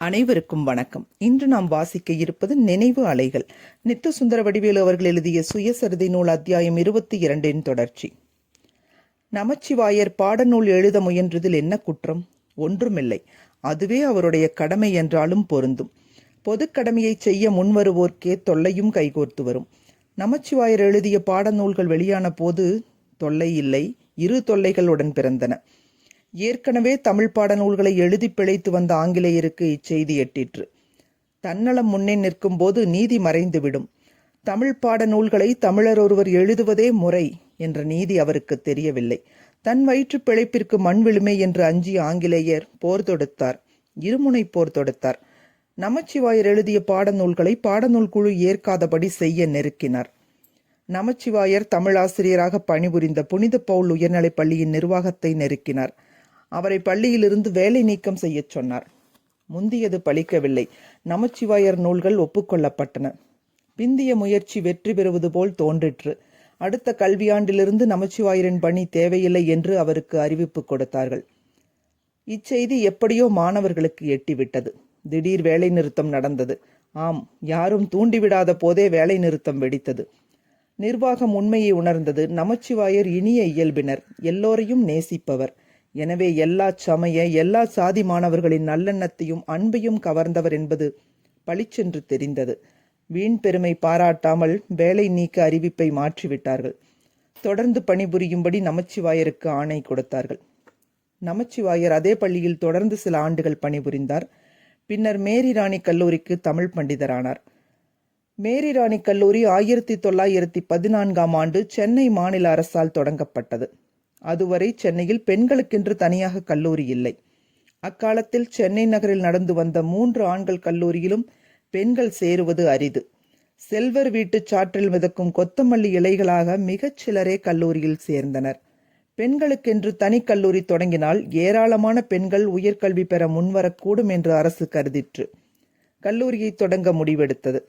அனைவருக்கும் வணக்கம். இன்று நாம் வாசிக்க இருப்பது நினைவு அலைகள். நித்த சுந்தர வடிவேலு அவர்கள் எழுதிய சுயசரிதை நூல் அத்தியாயம் இருபத்தி இரண்டின் தொடர்ச்சி. நமச்சிவாயர் பாடநூல் எழுத முயன்றதில் என்ன குற்றம்? ஒன்றுமில்லை. அதுவே அவருடைய கடமை என்றாலும் பொருந்தும். பொது கடமையை செய்ய முன்வருவோர்க்கே தொல்லையும் கைகோர்த்து வரும். நமச்சிவாயர் எழுதிய பாடநூல்கள் வெளியான போது தொல்லை இல்லை இரு தொல்லைகளுடன் பிறந்தன. ஏற்கனவே தமிழ் பாட நூல்களை எழுதி பிழைத்து வந்த ஆங்கிலேயருக்கு இச்செய்தி எட்டிற்று. தன்னலம் முன்னே நிற்கும் போது நீதி மறைந்துவிடும். தமிழ் பாட நூல்களை தமிழர் ஒருவர் எழுதுவதே முறை என்ற நீதி அவருக்கு தெரியவில்லை. தன் வயிற்று பிழைப்பிற்கு மண் விழுமே என்று அஞ்சி ஆங்கிலேயர் போர் தொடுத்தார். இருமுனை போர் தொடுத்தார். நமச்சிவாயர் எழுதிய பாடநூல்களை பாடநூல் குழு ஏற்காதபடி செய்ய நெருக்கினார். நமச்சிவாயர் தமிழாசிரியராக பணிபுரிந்த புனித பவுல் உயர்நிலைப் பள்ளியின் நிர்வாகத்தை நெருக்கினார். அவரை பள்ளியிலிருந்து வேலை நீக்கம் செய்யச் சொன்னார். முந்தியது பலிக்கவில்லை நமச்சிவாயர் நூல்கள் ஒப்புக்கொள்ளப்பட்டன. பிந்திய முயற்சி வெற்றி பெறுவது போல் தோன்றிற்று. அடுத்த கல்வியாண்டிலிருந்து நமச்சிவாயரின் பணி தேவையில்லை என்று அவருக்கு அறிவிப்பு கொடுத்தார்கள். இச்செய்தி எப்படியோ மாணவர்களுக்கு எட்டிவிட்டது. திடீர் வேலை நிறுத்தம் நடந்தது. ஆம் யாரும் தூண்டிவிடாத போதே வேலை நிறுத்தம் வெடித்தது. நிர்வாகம் உண்மையை உணர்ந்தது. நமச்சிவாயர் இனிய இயல்பினர். எல்லோரையும் நேசிப்பவர். எனவே எல்லா சமய எல்லா சாதி மாணவர்களின் நல்லெண்ணத்தையும் அன்பையும் கவர்ந்தவர் என்பது பளிச்சென்று தெரிந்தது. வீண் பெருமை பாராட்டாமல் வேலை நீக்க அறிவிப்பை மாற்றிவிட்டார்கள். தொடர்ந்து பணிபுரியும்படி நமச்சிவாயருக்கு ஆணை கொடுத்தார்கள். நமச்சிவாயர் அதே பள்ளியில் தொடர்ந்து சில ஆண்டுகள் பணிபுரிந்தார். பின்னர் மேரி ராணி கல்லூரிக்கு தமிழ் பண்டிதரானார். மேரி ராணி கல்லூரி ஆயிரத்தி தொள்ளாயிரத்தி பதினான்காம் ஆண்டு சென்னை மாநில அரசால் தொடங்கப்பட்டது. அதுவரை சென்னையில் பெண்களுக்கென்று தனியாக கல்லூரி இல்லை. அக்காலத்தில் சென்னை நகரில் நடந்து வந்த மூன்று ஆண்கள் கல்லூரியிலும் பெண்கள் சேருவது அரிது. செல்வர் வீட்டு சாற்றில் மிதக்கும் கொத்தமல்லி இலைகளாக மிகச் சிலரே கல்லூரியில் சேர்ந்தனர். பெண்களுக்கென்று தனி கல்லூரி தொடங்கினால் ஏராளமான பெண்கள் உயர்கல்வி பெற முன்வரக்கூடும் என்று அரசு கருதிற்று. கல்லூரியை தொடங்க முடிவெடுத்தது.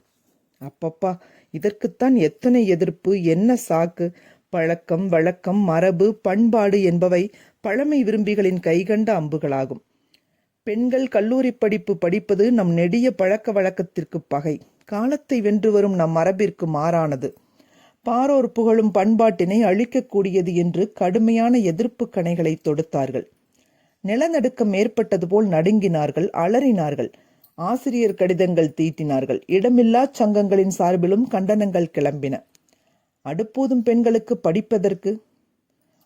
அப்பப்பா இதற்குத்தான் எத்தனை எதிர்ப்பு என்ன சாக்கு பழக்கம் வழக்கம் மரபு பண்பாடு என்பவை பழமை விரும்பிகளின் கைகண்ட அம்புகளாகும். பெண்கள் கல்லூரி படிப்பு படிப்பது நம் நெடிய பழக்க வழக்கத்திற்கு பகை. காலத்தை வென்று வரும் நம் மரபிற்கு மாறானது. பாரோர் புகழும் பண்பாட்டினை அழிக்கக்கூடியது என்று கடுமையான எதிர்ப்பு கணைகளை தொடுத்தார்கள். நிலநடுக்கம் ஏற்பட்டது போல் நடுங்கினார்கள் அலறினார்கள். ஆசிரியர் கடிதங்கள் தீட்டினார்கள். இடமில்லா சங்கங்களின் சார்பிலும் கண்டனங்கள் கிளம்பின. அடுப்பூதும் பெண்களுக்கு படிப்பதற்கு?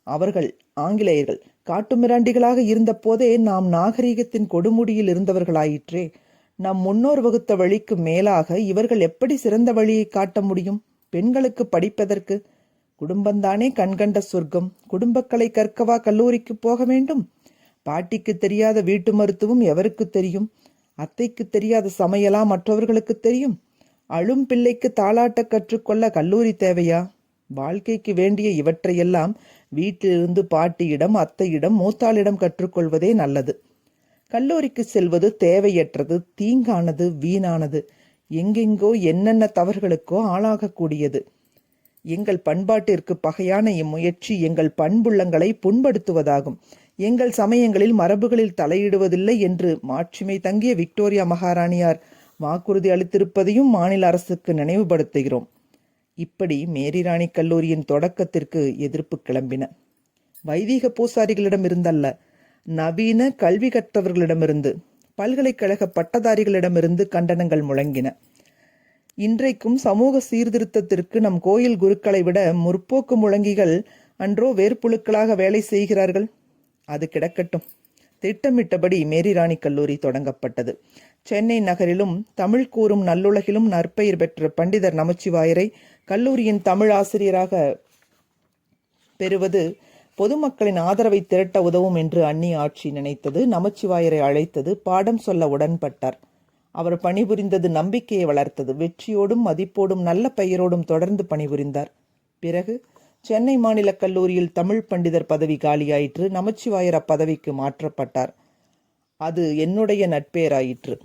அவர்கள் ஆங்கிலேயர்கள் காட்டுமிராண்டிகளாக இருந்தபோதே நாம் நாகரீகத்தின் கொடுமுடியில் இருந்தவர்களாயிற்றே. நம் முன்னோர் வகுத்த வழிக்கு மேலாக இவர்கள் எப்படி சிறந்த வழியை காட்ட முடியும்? பெண்களுக்கு படிப்பதற்கு? குடும்பந்தானே கண்கண்ட சொர்க்கம். குடும்பக்கலை கற்கவா கல்லூரிக்கு போக வேண்டும்? பாட்டிக்கு தெரியாத வீட்டு மருத்துவம் எவருக்கு தெரியும்? அத்தைக்கு தெரியாத சமையலா மற்றவர்களுக்கு தெரியும்? அழும் பிள்ளைக்கு தாளாட்ட கற்றுக்கொள்ள கல்லூரி தேவையா? வாழ்க்கைக்கு வேண்டிய இவற்றையெல்லாம் வீட்டிலிருந்து பாட்டியிடம் அத்தையிடம் மூத்தாளிடம் கற்றுக்கொள்வதே நல்லது. கல்லூரிக்கு செல்வது தேவையற்றது தீங்கானது வீணானது. எங்கெங்கோ என்னென்ன தவறுகளுக்கோ ஆளாகக்கூடியது. எங்கள் பண்பாட்டிற்கு பகையான இம்முயற்சி எங்கள் பண்புள்ளங்களை புண்படுத்துவதாகும். எங்கள் சமயங்களில் மரபுகளில் தலையிடுவதில்லை என்று மாட்சிமை தங்கிய விக்டோரியா மகாராணியார் வாக்குறுதி அளித்திருப்பதையும் மாநில அரசுக்கு நினைவுபடுத்துகிறோம். இப்படி மேரிராணி கல்லூரியின் தொடக்கத்திற்கு எதிர்ப்பு கிளம்பின. வைதீக பூசாரிகளிடமிருந்தல்ல நவீன கல்வி கற்றவர்களிடமிருந்து பல்கலைக்கழக பட்டதாரிகளிடமிருந்து கண்டனங்கள் முழங்கின. இன்றைக்கும் சமூக சீர்திருத்தத்திற்கு நம் கோயில் குருக்களை விட முற்போக்கு முழங்கிகள் அன்றோ வேர்ப்புழுக்களாக வேலை செய்கிறார்கள். அது கிடக்கட்டும். திட்டமிட்டபடி மேரிராணி கல்லூரி தொடங்கப்பட்டது. சென்னை நகரிலும் தமிழ் கூறும் நல்லுலகிலும் நற்பெயர் பெற்ற பண்டிதர் நமச்சிவாயரை கல்லூரியின் தமிழ் ஆசிரியராக பெறுவது பொதுமக்களின் ஆதரவை திரட்ட உதவும் என்று அன்னி ஆட்சி நினைத்தது. நமச்சிவாயரை அழைத்தது பாடம் சொல்ல உடன்பட்டார். அவர் பணிபுரிந்தது நம்பிக்கையை வளர்த்தது. வெற்றியோடும் மதிப்போடும் நல்ல பெயரோடும் தொடர்ந்து பணிபுரிந்தார். பிறகு சென்னை மாநில கல்லூரியில் தமிழ் பண்டிதர் பதவி காலியாயிற்று. நமச்சிவாயர் அப்பதவிக்கு மாற்றப்பட்டார். அது என்னுடைய நட்பேராயிற்று.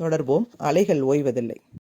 தொடர்வோம். அலைகள் ஓய்வதில்லை.